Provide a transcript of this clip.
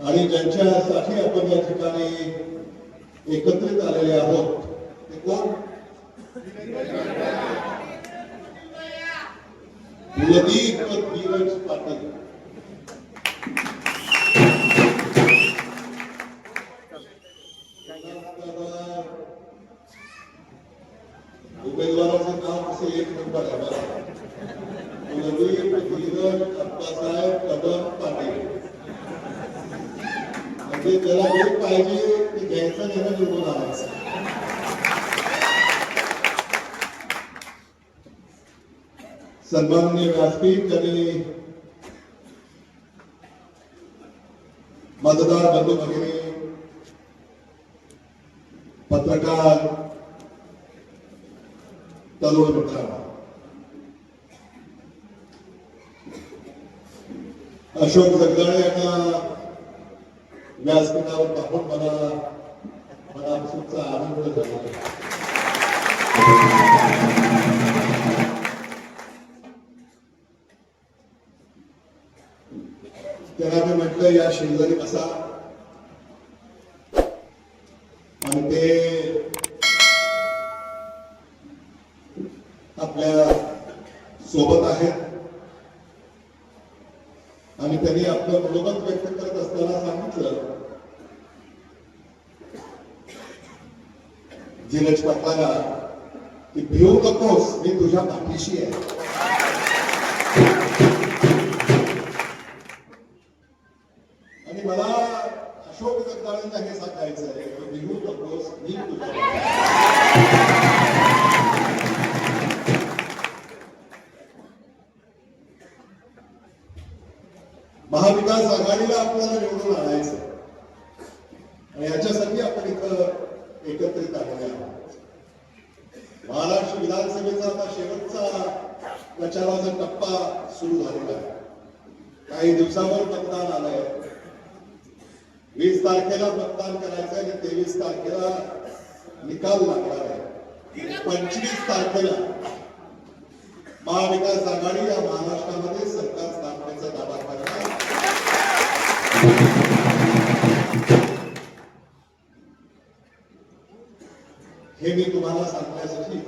आणि ज्यांच्यासाठी आपण या ठिकाणी एकत्रित आलेले आहोत. ते कोण? कुलदीप धीरज पाटील. उमेदवाराचं नाव असं एक नंबर आहे कुलदीप धीरज अप्पासाहेब कदम पाटील. म्हणजे त्याला एक पाहिजे ते घ्यायचं त्याला निवडून आणायचं सन्माननीय व्यासपीठ त्यांनी मतदार बंधू भगिनी पत्रकार तरुण मित्रांनो. अशोक जगदाळे यांना व्यासपीठावर पाहून मला मनापासूनचा आनंद झाला. त्यांना मी म्हटलं या शेजारी बसा. आणि ते आपल्यासोबत आहेत. आणि त्यांनी आपलं मनोगत व्यक्त त्याला सांगितलं धीरज पप्पाला की भिवू नकोस मी तुझ्या पाठीशी आहे. आणि मला अशोक जगदाळांना हे सांगायचं आहे की भिवू नकोस मी तुझ्या महाविकास आघाडीला आपल्याला निवडून आणायचं आणि याच्यासाठी आपण इथं एकत्रित आलेले आहोत. महाराष्ट्र विधानसभेचा आता शेवटचा प्रचाराचा टप्पा सुरू झालेला आहे. काही दिवसावर मतदान आलंय. वीस तारखेला मतदान करायचं आणि तेवीस तारखेला निकाल लागणार आहे. पंचवीस तारखेला महाविकास आघाडी या महाराष्ट्रामध्ये हे मी तुम्हाला सांगण्यासाठी